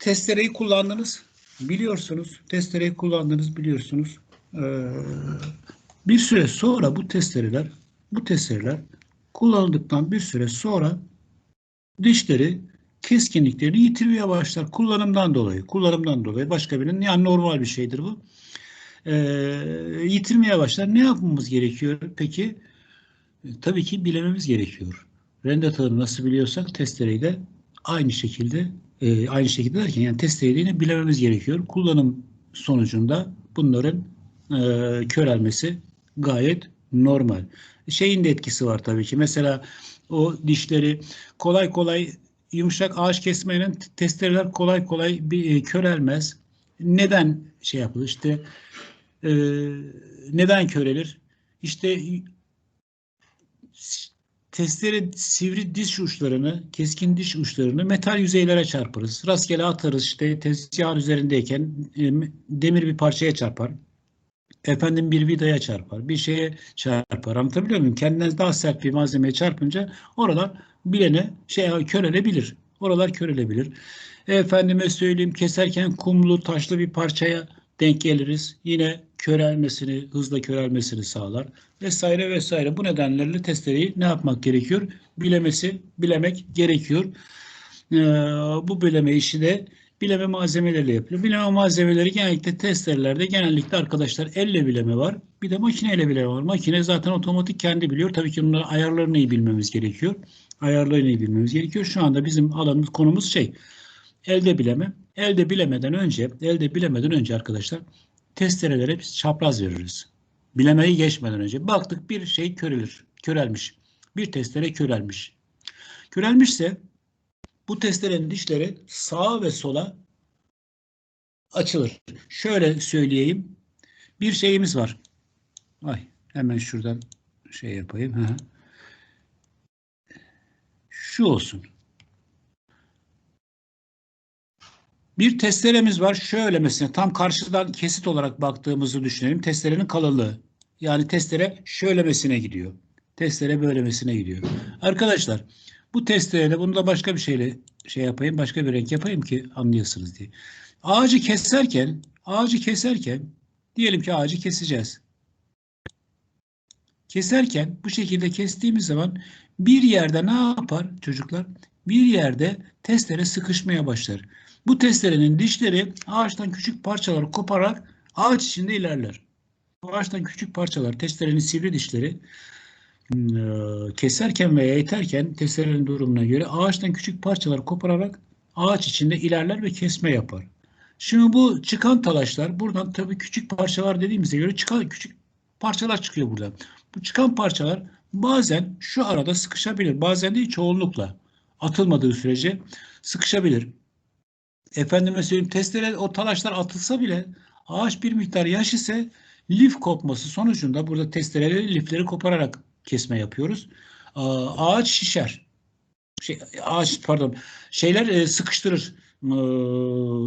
testereyi kullandınız. Biliyorsunuz. Testereyi kullandınız biliyorsunuz. Ee, bir süre sonra bu testereler bu testereler kullanıldıktan bir süre sonra dişleri keskinliklerini yitirmeye başlar. Kullanımdan dolayı. Kullanımdan dolayı. Başka birinin yani normal bir şeydir bu. Ee, yitirmeye başlar. Ne yapmamız gerekiyor peki? Tabii ki bilememiz gerekiyor. Rende tağını nasıl biliyorsak testereyi de aynı şekilde e, aynı şekilde derken yani testereyi de yine bilememiz gerekiyor. Kullanım sonucunda bunların e, körelmesi gayet normal. Şeyin de etkisi var tabii ki. Mesela o dişleri kolay kolay yumuşak ağaç kesmenin testereler kolay kolay bir, e, körelmez. Neden şey yapılır? İşte e, neden körelir? İşte testere sivri diş uçlarını, keskin diş uçlarını metal yüzeylere çarparız. Rastgele atarız işte tezgahın üzerindeyken e, demir bir parçaya çarpar. Efendim bir vidaya çarpar, bir şeye çarpar. Anlatabiliyor muyum? Kendinden daha sert bir malzemeye çarpınca oralar bilene şey körelebilir. Oralar körelebilir. Efendime söyleyeyim keserken kumlu, taşlı bir parçaya denk geliriz. Yine körelmesini, hızla körelmesini sağlar vesaire vesaire. Bu nedenlerle testereyi ne yapmak gerekiyor? Bilemesi, bilemek gerekiyor. Ee, bu bileme işi de bileme malzemeleriyle yapılıyor. Bileme malzemeleri genellikle testerelerde genellikle arkadaşlar elle bileme var. Bir de makineyle bileme var. Makine zaten otomatik kendi biliyor. Tabii ki bunların ayarlarını iyi bilmemiz gerekiyor. Ayarlarını iyi bilmemiz gerekiyor. Şu anda bizim alanımız, konumuz şey elde bileme. Elde bilemeden önce, elde bilemeden önce arkadaşlar testerelere biz çapraz veririz. Bilemeyi geçmeden önce. Baktık bir şey körelir, körelmiş. Bir testere körelmiş. Körelmişse bu testerenin dişleri sağa ve sola açılır. Şöyle söyleyeyim. Bir şeyimiz var. Ay hemen şuradan şey yapayım. Ha. Şu olsun. Bir testeremiz var. Şöyle mesela tam karşıdan kesit olarak baktığımızı düşünelim. Testerenin kalınlığı. Yani testere şöylemesine gidiyor. Testere böylemesine gidiyor. Arkadaşlar bu testerede bunu da başka bir şeyle şey yapayım. Başka bir renk yapayım ki anlayasınız diye. Ağacı keserken ağacı keserken diyelim ki ağacı keseceğiz. Keserken bu şekilde kestiğimiz zaman bir yerde ne yapar çocuklar? Bir yerde testere sıkışmaya başlar. Bu testerenin dişleri ağaçtan küçük parçalar koparak ağaç içinde ilerler. Ağaçtan küçük parçalar, testerenin sivri dişleri keserken veya iterken testerenin durumuna göre ağaçtan küçük parçalar kopararak ağaç içinde ilerler ve kesme yapar. Şimdi bu çıkan talaşlar buradan tabii küçük parçalar dediğimize göre çıkan küçük parçalar çıkıyor buradan. Bu çıkan parçalar bazen şu arada sıkışabilir. Bazen de çoğunlukla atılmadığı sürece sıkışabilir. Efendime söyleyeyim testere o talaşlar atılsa bile ağaç bir miktar yaş ise lif kopması sonucunda burada testereleri lifleri kopararak kesme yapıyoruz. Ağaç şişer. Şey, ağaç pardon şeyler e, sıkıştırır.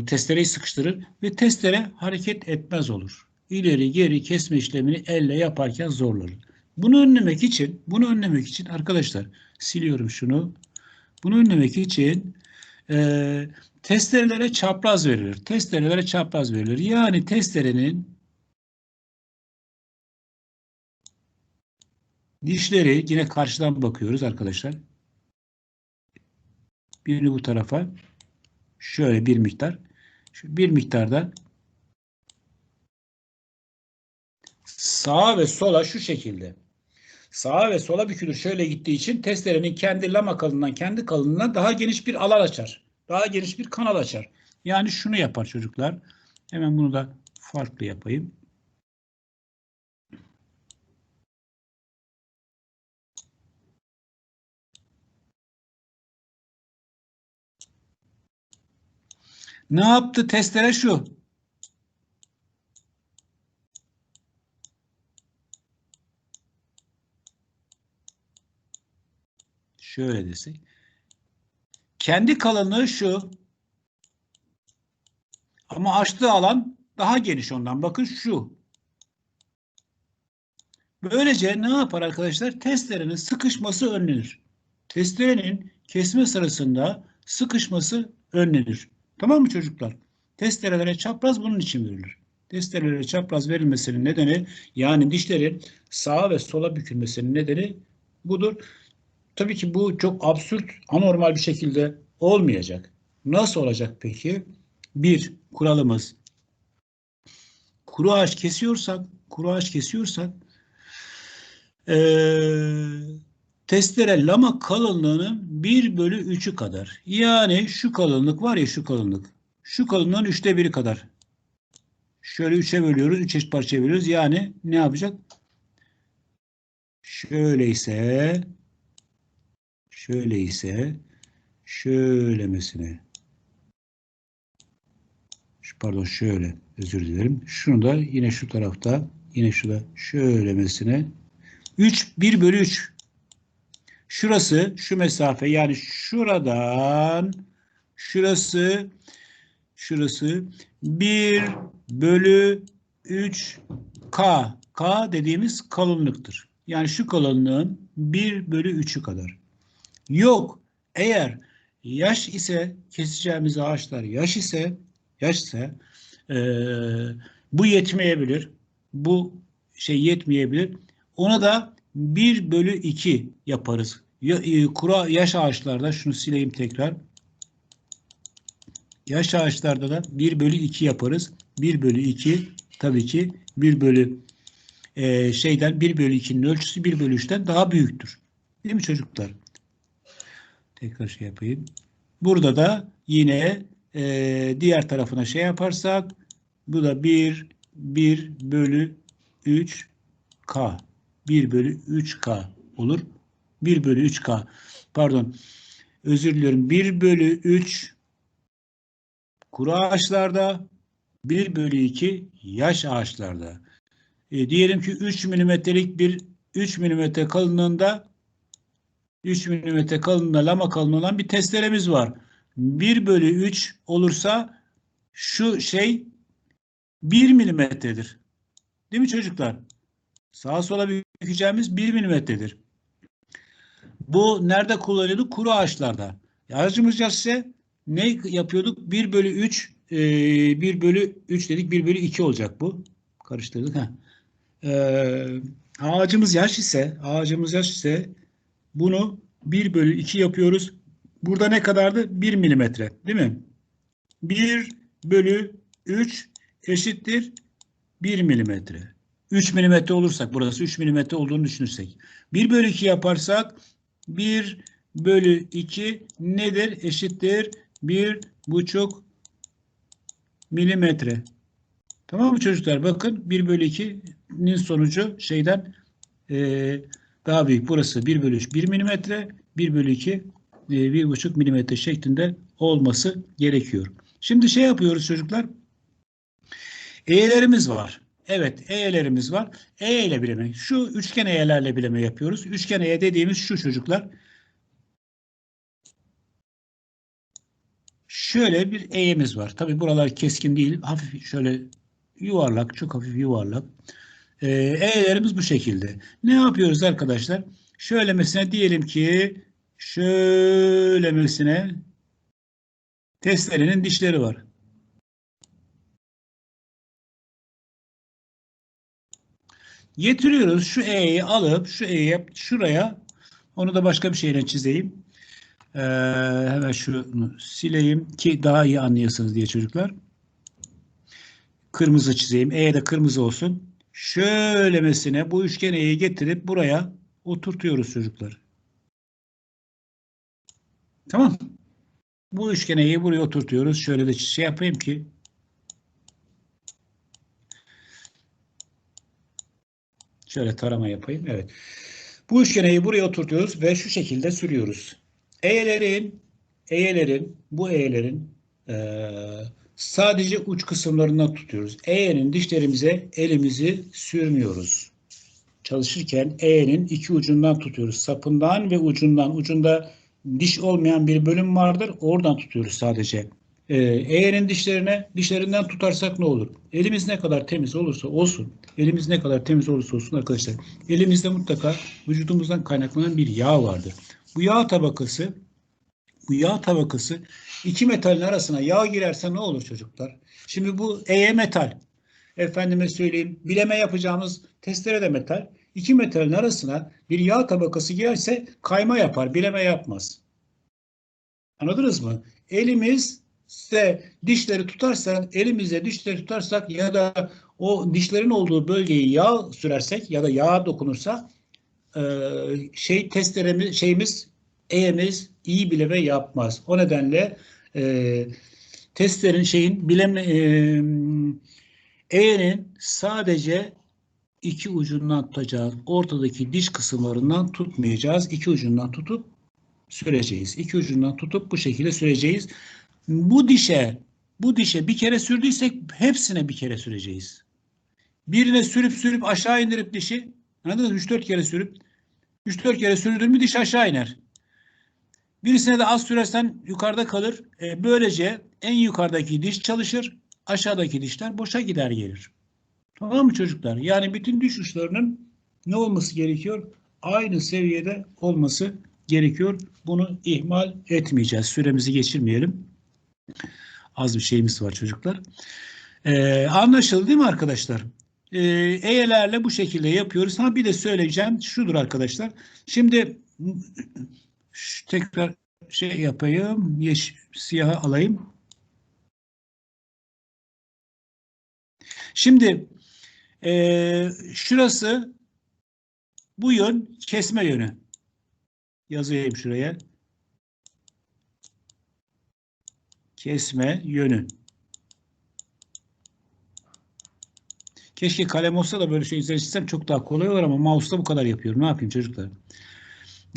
Testereyi sıkıştırır ve testere hareket etmez olur. İleri geri kesme işlemini elle yaparken zorlanır. Bunu önlemek için, bunu önlemek için arkadaşlar siliyorum şunu. Bunu önlemek için e, testerelere çapraz verilir. Testerelere çapraz verilir. Yani testerenin dişleri yine karşıdan bakıyoruz arkadaşlar. Birini bu tarafa şöyle bir miktar şu bir miktarda sağa ve sola şu şekilde sağa ve sola bükülür şöyle gittiği için testerenin kendi lama kalınlığından kendi kalınlığına daha geniş bir alan açar. Daha geniş bir kanal açar. Yani şunu yapar çocuklar. Hemen bunu da farklı yapayım. Ne yaptı testere şu. Şöyle desek. Kendi kalınlığı şu. Ama açtığı alan daha geniş ondan. Bakın şu. Böylece ne yapar arkadaşlar? Testerenin sıkışması önlenir. Testerenin kesme sırasında sıkışması önlenir. Tamam mı çocuklar? Testerelere çapraz bunun için verilir. Testerelere çapraz verilmesinin nedeni yani dişlerin sağa ve sola bükülmesinin nedeni budur. Tabii ki bu çok absürt, anormal bir şekilde olmayacak. Nasıl olacak peki? Bir kuralımız kuru ağaç kesiyorsak, kuru ağaç kesiyorsak ee, testere lama kalınlığının 1 bölü 3'ü kadar. Yani şu kalınlık var ya şu kalınlık. Şu kalınlığın üçte biri kadar. Şöyle üçe bölüyoruz. Üç eşit parçaya bölüyoruz. Yani ne yapacak? Şöyle ise şöyle ise şöylemesine pardon şöyle özür dilerim. Şunu da yine şu tarafta yine şurada şöylemesine 3 1 bölü 3 şurası şu mesafe yani şuradan şurası şurası 1 bölü 3 K. K dediğimiz kalınlıktır. Yani şu kalınlığın 1 bölü 3'ü kadar. Yok. Eğer yaş ise keseceğimiz ağaçlar yaş ise yaş ise e, bu yetmeyebilir. Bu şey yetmeyebilir. Ona da 1 bölü 2 yaparız. Ya, e, kura yaş ağaçlarda şunu sileyim tekrar. Yaş ağaçlarda da 1 bölü 2 yaparız. 1 bölü 2 tabii ki 1 bölü e, şeyden 1 bölü 2'nin ölçüsü 1 bölü 3'ten daha büyüktür. Değil mi çocuklar? Tekrar şey yapayım. Burada da yine e, diğer tarafına şey yaparsak bu da 1 1 bölü 3 K. 1 bölü 3K olur. 1 bölü 3K. Pardon. Özür diliyorum. 1 bölü 3 kuru ağaçlarda 1 bölü 2 yaş ağaçlarda. E, diyelim ki 3 milimetrelik bir 3 milimetre kalınlığında 3 milimetre kalınlığında lama kalınlığı olan bir testeremiz var. 1 bölü 3 olursa şu şey 1 milimetredir. Değil mi çocuklar? Sağa sola bükeceğimiz 1 milimetredir. Bu nerede kullanıyorduk? Kuru ağaçlarda. Aracımız ise ne yapıyorduk? 1 bölü 3 e, 1 bölü 3 dedik 1 bölü 2 olacak bu. Karıştırdık. ha. E, ağacımız yaş ise ağacımız yaş ise bunu 1 bölü 2 yapıyoruz. Burada ne kadardı? 1 milimetre değil mi? 1 bölü 3 eşittir 1 milimetre. 3 milimetre olursak burası 3 milimetre olduğunu düşünürsek. 1 bölü 2 yaparsak 1 bölü 2 nedir? Eşittir 1 buçuk milimetre. Tamam mı çocuklar? Bakın 1 bölü 2'nin sonucu şeyden e, daha büyük. Burası 1 bölü 3 1 milimetre. 1 bölü 2 e, 1,5 milimetre şeklinde olması gerekiyor. Şimdi şey yapıyoruz çocuklar. E'lerimiz var. Evet E'lerimiz var. E ile bileme. Şu üçgen E'lerle bileme yapıyoruz. Üçgen E dediğimiz şu çocuklar. Şöyle bir E'miz var. Tabi buralar keskin değil. Hafif şöyle yuvarlak. Çok hafif yuvarlak. Ee, E'lerimiz bu şekilde. Ne yapıyoruz arkadaşlar? Şöylemesine diyelim ki şöylemesine testerenin dişleri var. Getiriyoruz şu E'yi alıp şu E'yi şuraya onu da başka bir şeyle çizeyim. Ee, hemen şunu sileyim ki daha iyi anlayasınız diye çocuklar. Kırmızı çizeyim. E de kırmızı olsun. Şöylemesine bu üçgen E'yi getirip buraya oturtuyoruz çocuklar. Tamam. Bu üçgen E'yi buraya oturtuyoruz. Şöyle de şey yapayım ki Şöyle tarama yapayım. Evet. Bu üçgeneyi buraya oturtuyoruz ve şu şekilde sürüyoruz. E'lerin E'lerin bu E'lerin e, sadece uç kısımlarından tutuyoruz. E'nin dişlerimize elimizi sürmüyoruz. Çalışırken E'nin iki ucundan tutuyoruz. Sapından ve ucundan. Ucunda diş olmayan bir bölüm vardır. Oradan tutuyoruz sadece. Ee, eğerin dişlerine dişlerinden tutarsak ne olur? Elimiz ne kadar temiz olursa olsun, elimiz ne kadar temiz olursa olsun arkadaşlar, elimizde mutlaka vücudumuzdan kaynaklanan bir yağ vardır. Bu yağ tabakası bu yağ tabakası iki metalin arasına yağ girerse ne olur çocuklar? Şimdi bu E'ye metal. Efendime söyleyeyim bileme yapacağımız testere de metal. İki metalin arasına bir yağ tabakası girerse kayma yapar, bileme yapmaz. Anladınız mı? Elimizde dişleri tutarsak, elimizde dişleri tutarsak ya da o dişlerin olduğu bölgeyi yağ sürersek ya da yağa dokunursa e, şey testeremiz şeyimiz eğemiz iyi bileme yapmaz. O nedenle e, testlerin şeyin bileme e, eğenin sadece iki ucundan tutacağız. Ortadaki diş kısımlarından tutmayacağız. İki ucundan tutup süreceğiz. İki ucundan tutup bu şekilde süreceğiz. Bu dişe bu dişe bir kere sürdüysek hepsine bir kere süreceğiz. Birine sürüp sürüp aşağı indirip dişi anladınız mı? 3-4 kere sürüp 3-4 kere sürdün mü diş aşağı iner. Birisine de az sürersen yukarıda kalır. E, böylece en yukarıdaki diş çalışır. Aşağıdaki dişler boşa gider gelir. Tamam mı çocuklar? Yani bütün diş uçlarının ne olması gerekiyor? Aynı seviyede olması gerekiyor. Bunu ihmal etmeyeceğiz. Süremizi geçirmeyelim. Az bir şeyimiz var çocuklar. Ee, anlaşıldı değil mi arkadaşlar? Ee, E'lerle bu şekilde yapıyoruz. Ha bir de söyleyeceğim şudur arkadaşlar. Şimdi şu, tekrar şey yapayım. Yeş, siyahı alayım. Şimdi e, şurası bu yön kesme yönü. Yazayım şuraya. Kesme yönü. Keşke kalem olsa da böyle şey üzerine çizsem çok daha kolay olur ama mouse'da bu kadar yapıyorum. Ne yapayım çocuklar?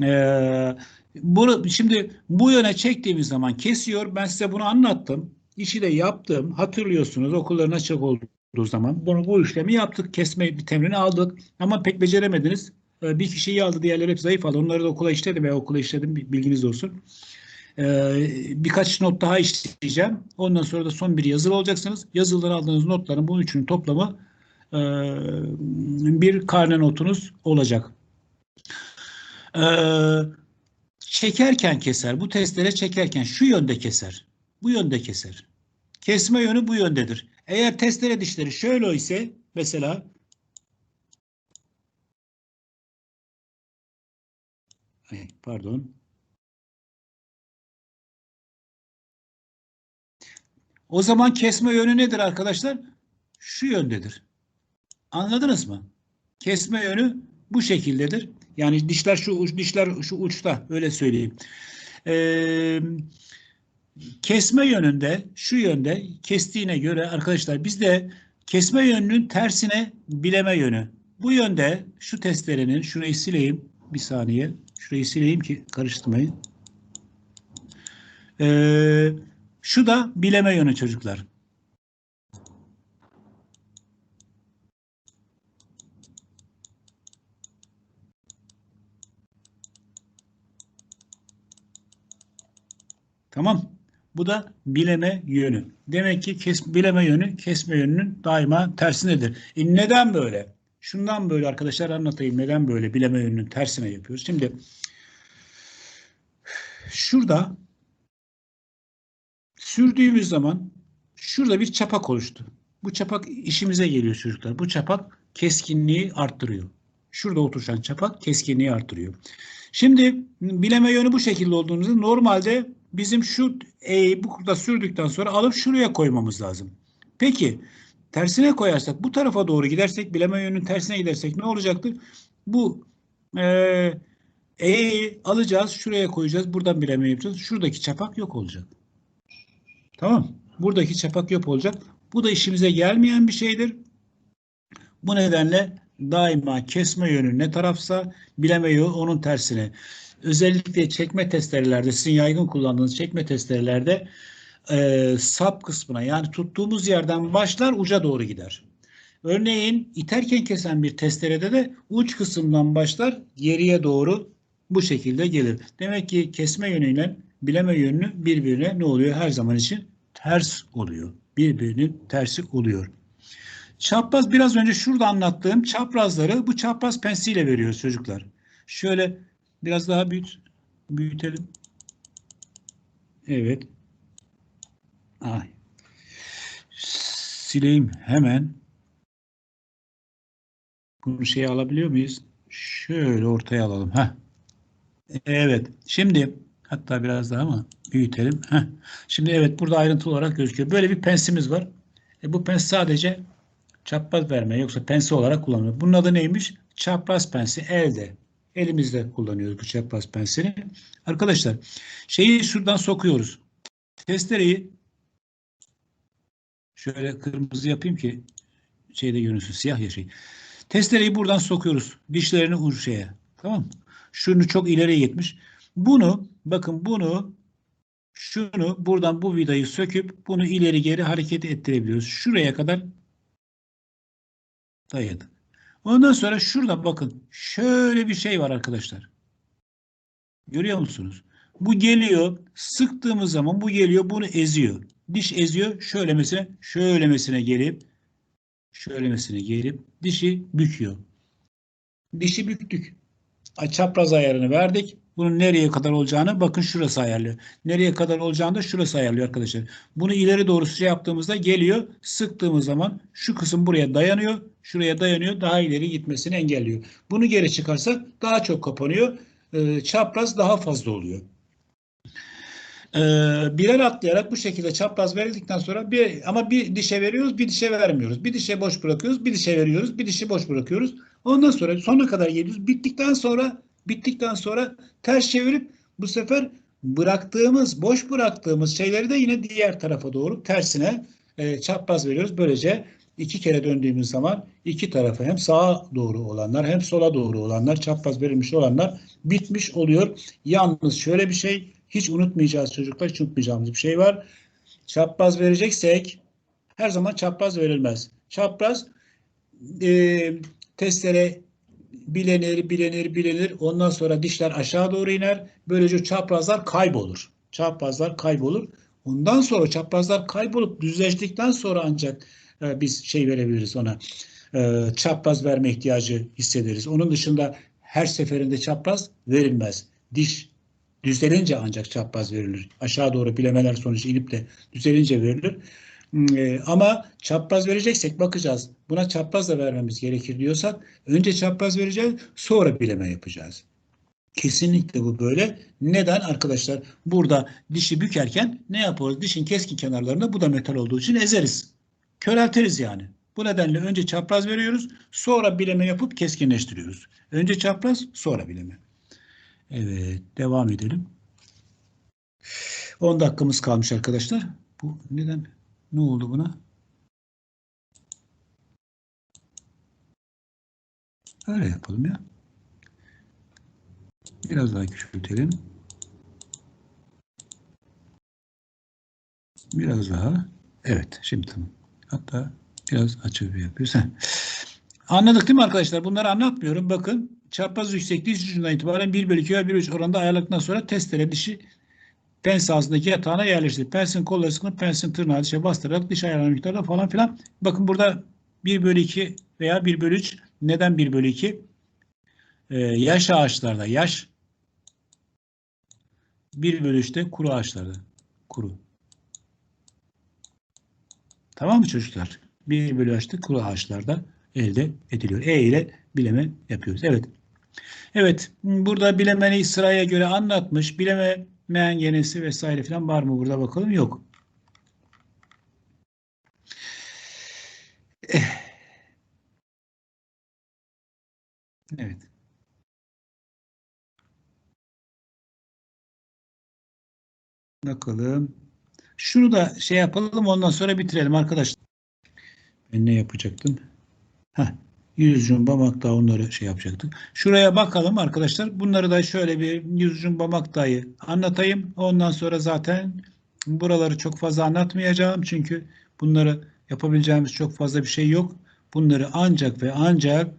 Ee, bu, şimdi bu yöne çektiğimiz zaman kesiyor. Ben size bunu anlattım. İşi de yaptım. Hatırlıyorsunuz okulların açık olduğu zaman. Bunu, bu işlemi yaptık. Kesme bir temrini aldık. Ama pek beceremediniz. Ee, bir kişiyi aldı. Diğerleri hep zayıf aldı. Onları da okula işledim veya okula işledim. Bilginiz olsun. Ee, birkaç not daha işleyeceğim. Ondan sonra da son bir yazılı olacaksınız. Yazılıdan aldığınız notların bu üçünün toplamı e, bir karne notunuz olacak. Ee, çekerken keser. Bu testlere çekerken şu yönde keser. Bu yönde keser. Kesme yönü bu yöndedir. Eğer testere dişleri şöyle ise mesela pardon. O zaman kesme yönü nedir arkadaşlar? Şu yöndedir. Anladınız mı? Kesme yönü bu şekildedir. Yani dişler şu dişler şu uçta öyle söyleyeyim. Ee, kesme yönünde şu yönde kestiğine göre arkadaşlar bizde kesme yönünün tersine bileme yönü. Bu yönde şu testerenin şurayı sileyim bir saniye. Şurayı sileyim ki karıştırmayın. Ee, şu da bileme yönü çocuklar. Tamam. Bu da bileme yönü. Demek ki kes, bileme yönü kesme yönünün daima tersinedir. E neden böyle? Şundan böyle arkadaşlar anlatayım. Neden böyle bileme yönünün tersine yapıyoruz? Şimdi şurada sürdüğümüz zaman şurada bir çapak oluştu. Bu çapak işimize geliyor çocuklar. Bu çapak keskinliği arttırıyor. Şurada oturuşan çapak keskinliği arttırıyor. Şimdi bileme yönü bu şekilde olduğunuzda normalde bizim şu E'yi bu kurda sürdükten sonra alıp şuraya koymamız lazım. Peki tersine koyarsak bu tarafa doğru gidersek bileme yönünün tersine gidersek ne olacaktır? Bu E'yi alacağız şuraya koyacağız buradan bileme yapacağız. Şuradaki çapak yok olacak. Tamam. Buradaki çapak yok olacak. Bu da işimize gelmeyen bir şeydir. Bu nedenle daima kesme yönü ne tarafsa bileme yönü onun tersine. Özellikle çekme testerelerde sizin yaygın kullandığınız çekme testerelerde e, sap kısmına yani tuttuğumuz yerden başlar uca doğru gider. Örneğin iterken kesen bir testerede de uç kısımdan başlar geriye doğru bu şekilde gelir. Demek ki kesme yönüyle bileme yönü birbirine ne oluyor her zaman için ters oluyor. Birbirinin tersi oluyor. Çapraz biraz önce şurada anlattığım çaprazları bu çapraz pensiyle veriyoruz çocuklar. Şöyle biraz daha büyüt, büyütelim. Evet. Ay. Sileyim hemen. Bunu şey alabiliyor muyuz? Şöyle ortaya alalım. Heh. Evet. Şimdi hatta biraz daha ama büyütelim. Heh. Şimdi evet burada ayrıntılı olarak gözüküyor. Böyle bir pensimiz var. E, bu pens sadece çapraz verme yoksa pensi olarak kullanılıyor. Bunun adı neymiş? Çapraz pensi elde. Elimizde kullanıyoruz bu çapraz pensini. Arkadaşlar şeyi şuradan sokuyoruz. Testereyi şöyle kırmızı yapayım ki şeyde görünsün siyah ya şey. Testereyi buradan sokuyoruz. Dişlerini uç şeye. Tamam mı? Şunu çok ileriye gitmiş. Bunu bakın bunu şunu buradan bu vidayı söküp bunu ileri geri hareket ettirebiliyoruz. Şuraya kadar dayadık. Ondan sonra şurada bakın şöyle bir şey var arkadaşlar. Görüyor musunuz? Bu geliyor sıktığımız zaman bu geliyor bunu eziyor. Diş eziyor şöylemesine şöylemesine gelip şöylemesine gelip dişi büküyor. Dişi büktük. Çapraz ayarını verdik. Bunun nereye kadar olacağını bakın şurası ayarlıyor. Nereye kadar olacağını da şurası ayarlıyor arkadaşlar. Bunu ileri doğru şey yaptığımızda geliyor. Sıktığımız zaman şu kısım buraya dayanıyor. Şuraya dayanıyor. Daha ileri gitmesini engelliyor. Bunu geri çıkarsak daha çok kapanıyor. Ee, çapraz daha fazla oluyor. Ee, birer atlayarak bu şekilde çapraz verildikten sonra bir ama bir dişe veriyoruz, bir dişe vermiyoruz. Bir dişe boş bırakıyoruz, bir dişe veriyoruz, bir dişi boş bırakıyoruz. Ondan sonra sona kadar geliyoruz. Bittikten sonra bittikten sonra ters çevirip bu sefer bıraktığımız, boş bıraktığımız şeyleri de yine diğer tarafa doğru tersine e, çapraz veriyoruz. Böylece iki kere döndüğümüz zaman iki tarafa hem sağa doğru olanlar hem sola doğru olanlar çapraz verilmiş olanlar bitmiş oluyor. Yalnız şöyle bir şey hiç unutmayacağız çocuklar, hiç unutmayacağımız bir şey var. Çapraz vereceksek her zaman çapraz verilmez. Çapraz e, testere bilenir, bilenir, bilenir. Ondan sonra dişler aşağı doğru iner. Böylece çaprazlar kaybolur. Çaprazlar kaybolur. Ondan sonra çaprazlar kaybolup düzleştikten sonra ancak e, biz şey verebiliriz ona. E, çapraz verme ihtiyacı hissederiz. Onun dışında her seferinde çapraz verilmez. Diş düzelince ancak çapraz verilir. Aşağı doğru bilemeler sonucu inip de düzelince verilir. E, ama çapraz vereceksek bakacağız. Buna çapraz da vermemiz gerekir diyorsak önce çapraz vereceğiz sonra bileme yapacağız. Kesinlikle bu böyle. Neden arkadaşlar? Burada dişi bükerken ne yaparız? Dişin keskin kenarlarında bu da metal olduğu için ezeriz. Köreltiriz yani. Bu nedenle önce çapraz veriyoruz. Sonra bileme yapıp keskinleştiriyoruz. Önce çapraz sonra bileme. Evet devam edelim. 10 dakikamız kalmış arkadaşlar. Bu neden? Ne oldu buna? Öyle yapalım ya. Biraz daha küçültelim. Biraz daha. Evet. Şimdi tamam. Hatta biraz açı yapıyoruz. Anladık değil mi arkadaşlar? Bunları anlatmıyorum. Bakın çapraz yüksekliği ucundan itibaren 1 bölü 2 ve 1 3 oranında ayarladıktan sonra testere dişi pens ağzındaki yatağına yerleştirdik. Pensin kolları sıkılıp pensin tırnağı dişe bastırarak diş ayarlama miktarda falan filan. Bakın burada 1 bölü 2 veya 1 bölü 3. Neden 1 bölü 2? Ee, yaş ağaçlarda yaş 1 bölü 3'te kuru ağaçlarda. Kuru. Tamam mı çocuklar? 1 bölü 3'te kuru ağaçlarda elde ediliyor. E ile bileme yapıyoruz. Evet. Evet. Burada bilemeni sıraya göre anlatmış. Bilemeyen genesi vesaire falan var mı burada bakalım? Yok. Evet. Bakalım. Şunu da şey yapalım ondan sonra bitirelim arkadaşlar. Ben ne yapacaktım? Heh, yüz cumbamak daha onları şey yapacaktık. Şuraya bakalım arkadaşlar. Bunları da şöyle bir yüz cumbamak dahi anlatayım. Ondan sonra zaten buraları çok fazla anlatmayacağım. Çünkü bunları yapabileceğimiz çok fazla bir şey yok. Bunları ancak ve ancak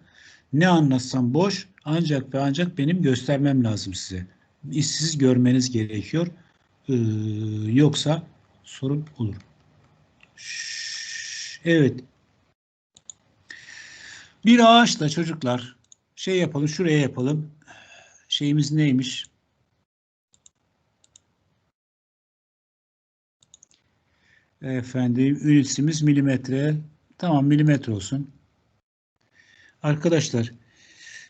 ne anlatsam boş ancak ve ancak benim göstermem lazım size. Siz görmeniz gerekiyor. Ee, yoksa sorun olur. Evet. Bir ağaçla çocuklar şey yapalım, şuraya yapalım. Şeyimiz neymiş? Efendim ünitimiz milimetre. Tamam milimetre olsun. Arkadaşlar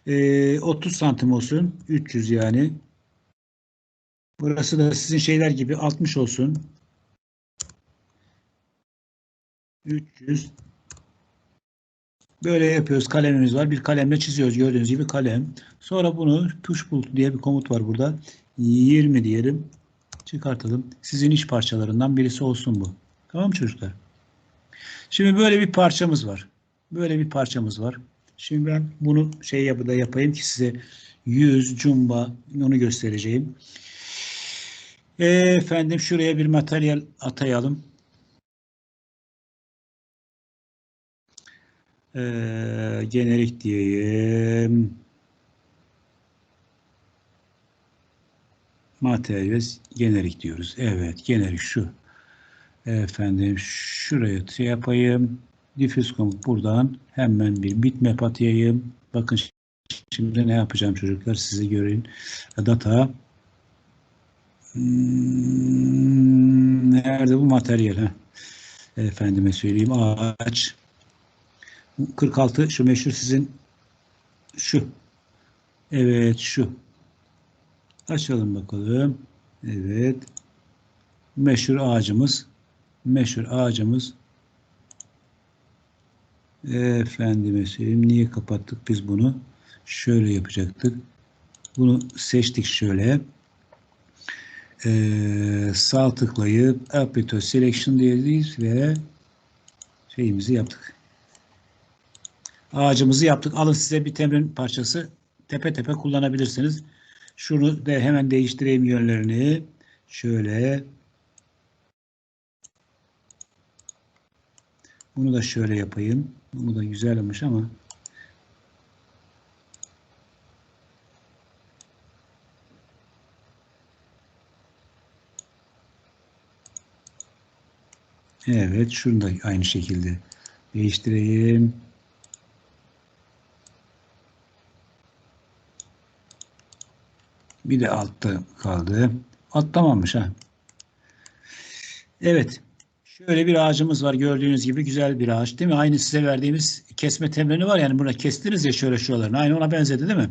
e, 30 santim olsun. 300 yani. Burası da sizin şeyler gibi 60 olsun. 300 Böyle yapıyoruz. Kalemimiz var. Bir kalemle çiziyoruz. Gördüğünüz gibi kalem. Sonra bunu tuş bulut diye bir komut var burada. 20 diyelim. Çıkartalım. Sizin iş parçalarından birisi olsun bu. Tamam çocuklar? Şimdi böyle bir parçamız var. Böyle bir parçamız var. Şimdi ben bunu şey yapıda yapayım ki size yüz, cumba onu göstereceğim. Efendim şuraya bir materyal atayalım. Ee, generik diyeyim. Materyal generik diyoruz. Evet, generik şu. Efendim şuraya şey yapayım. Komut buradan hemen bir bitmap atayım. Bakın şimdi ne yapacağım çocuklar size görün. Data Hmm, nerede bu materyal? Ha? Efendime söyleyeyim ağaç 46 şu meşhur sizin şu. Evet şu. Açalım bakalım. Evet. Meşhur ağacımız. Meşhur ağacımız. Efendime söyleyeyim. Niye kapattık biz bunu? Şöyle yapacaktık. Bunu seçtik şöyle. Ee, sağ tıklayıp Appleton Selection diyelim ve şeyimizi yaptık. Ağacımızı yaptık. Alın size bir temrin parçası. Tepe tepe kullanabilirsiniz. Şunu da hemen değiştireyim yönlerini. Şöyle. Bunu da şöyle yapayım. Bu da güzel olmuş ama Evet, şunu da aynı şekilde değiştireyim. Bir de altta kaldı. Atlamamış ha. Evet. Şöyle bir ağacımız var. Gördüğünüz gibi güzel bir ağaç değil mi? Aynı size verdiğimiz kesme temreni var. Yani buna kestiniz ya şöyle şuralarını. Aynı ona benzedi değil mi?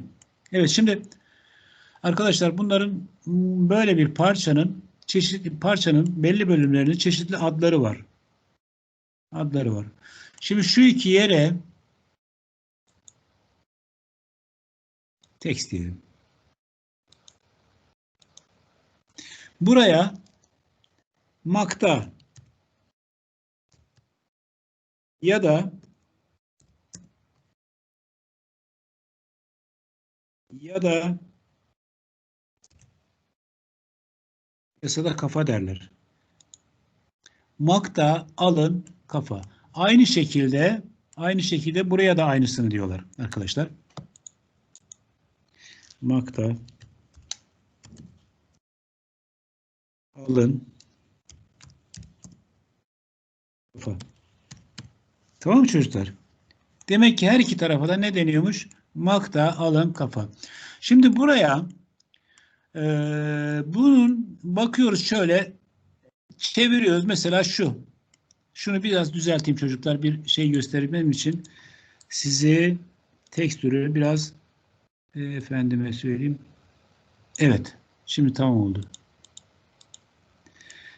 Evet şimdi arkadaşlar bunların böyle bir parçanın çeşitli parçanın belli bölümlerinin çeşitli adları var. Adları var. Şimdi şu iki yere text diyelim. Buraya makta ya da ya da yasada kafa derler. Makta, alın, kafa. Aynı şekilde aynı şekilde buraya da aynısını diyorlar arkadaşlar. Makta alın kafa. Tamam mı çocuklar? Demek ki her iki tarafa da ne deniyormuş? Makta, alın, kafa. Şimdi buraya e, bunun bakıyoruz şöyle çeviriyoruz. Mesela şu. Şunu biraz düzelteyim çocuklar. Bir şey göstermem için sizi tekstürü biraz e, efendime söyleyeyim. Evet. Şimdi tamam oldu.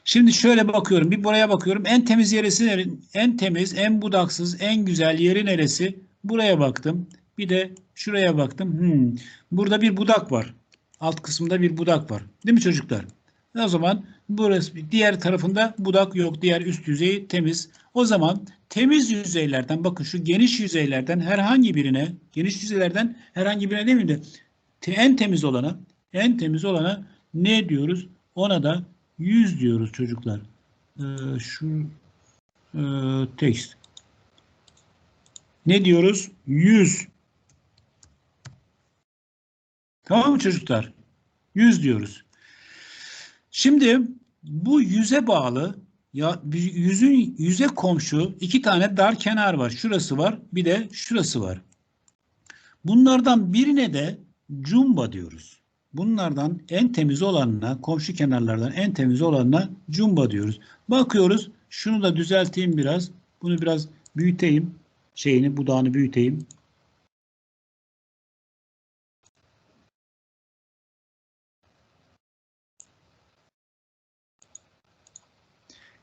Şimdi şöyle bakıyorum. Bir buraya bakıyorum. En temiz yerisi en temiz, en budaksız, en güzel yeri neresi? Buraya baktım. Bir de şuraya baktım. Hmm. Burada bir budak var. Alt kısımda bir budak var. Değil mi çocuklar? O zaman burası diğer tarafında budak yok. Diğer üst yüzeyi temiz. O zaman temiz yüzeylerden bakın şu geniş yüzeylerden herhangi birine geniş yüzeylerden herhangi birine değil mi de en temiz olana en temiz olana ne diyoruz? Ona da 100 diyoruz çocuklar. Ee, şu e, text. Ne diyoruz? 100. Tamam mı çocuklar? 100 diyoruz. Şimdi bu yüze bağlı ya yüzün yüze komşu iki tane dar kenar var. Şurası var, bir de şurası var. Bunlardan birine de cumba diyoruz. Bunlardan en temiz olanına, komşu kenarlardan en temiz olanına cumba diyoruz. Bakıyoruz Şunu da düzelteyim biraz. Bunu biraz büyüteyim. Şeyini, budağını büyüteyim.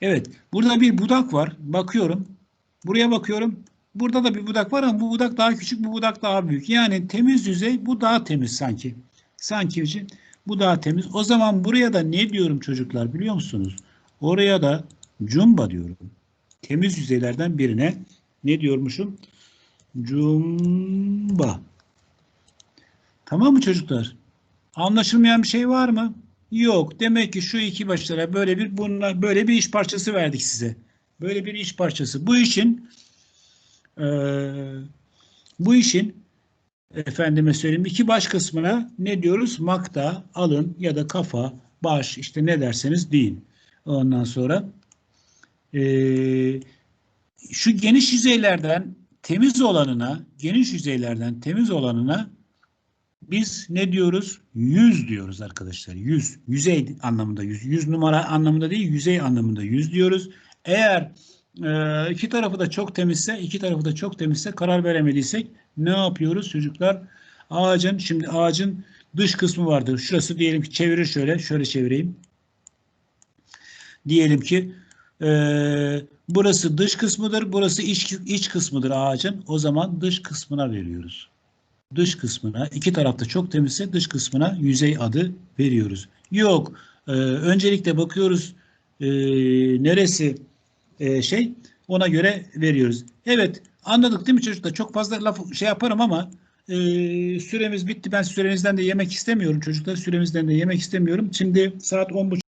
Evet. Burada bir budak var. Bakıyorum. Buraya bakıyorum. Burada da bir budak var ama bu budak daha küçük, bu budak daha büyük. Yani temiz yüzey bu daha temiz sanki. Sanki için bu daha temiz. O zaman buraya da ne diyorum çocuklar biliyor musunuz? Oraya da cumba diyorum. Temiz yüzeylerden birine ne diyormuşum? Cumba. Tamam mı çocuklar? Anlaşılmayan bir şey var mı? Yok. Demek ki şu iki başlara böyle bir bunlar böyle bir iş parçası verdik size. Böyle bir iş parçası. Bu işin eee, bu işin efendime söyleyeyim iki baş kısmına ne diyoruz? Makta, alın ya da kafa, baş işte ne derseniz deyin. Ondan sonra eee, şu geniş yüzeylerden temiz olanına, geniş yüzeylerden temiz olanına biz ne diyoruz? Yüz diyoruz arkadaşlar. Yüz. Yüzey anlamında yüz. Yüz numara anlamında değil, yüzey anlamında yüz diyoruz. Eğer e, iki tarafı da çok temizse, iki tarafı da çok temizse karar veremediysek ne yapıyoruz çocuklar? Ağacın, şimdi ağacın dış kısmı vardır. Şurası diyelim ki çevirir şöyle, şöyle çevireyim. Diyelim ki e, burası dış kısmıdır, burası iç, iç kısmıdır ağacın. O zaman dış kısmına veriyoruz dış kısmına iki tarafta çok temizse dış kısmına yüzey adı veriyoruz. Yok. E, öncelikle bakıyoruz e, neresi e, şey ona göre veriyoruz. Evet anladık değil mi çocuklar? Çok fazla laf şey yaparım ama e, süremiz bitti. Ben sürenizden de yemek istemiyorum çocuklar. Süremizden de yemek istemiyorum. Şimdi saat 10.30